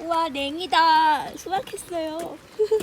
우와 냉이다. 수확했어요.